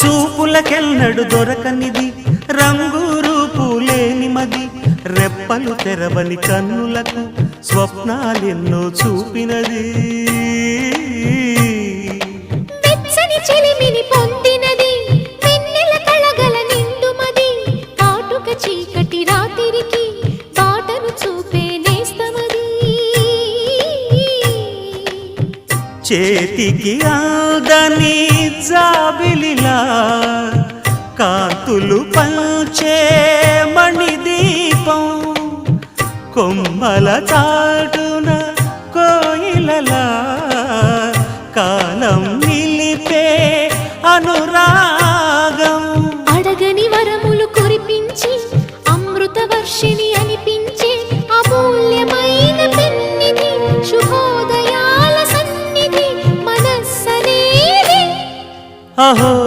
చూపులకెల్లడు దొరకనిది. రంగు రూపు లేని రెప్పలు తెరవని కన్నులకు స్వప్నాలెన్నో చూపినది. వెచ్చని చెలిమిని పొందినది. వెన్నెల కళగల నిండుమది కాటుక చీకటి రాత్రికి బాటను చూపే నేస్తమది చేతికి ఆదని కాంతులు పంచే మణిదీపం. కొమ్మల చాటున కోయిలలా కాలం నిలిపే అనురాగం. అడగని వరములు కురిపించి అమృత వర్షిణి అనిపించే అమూల్యమైన శుభోదయాల సన్నిధి మనస్సనేది. అహో!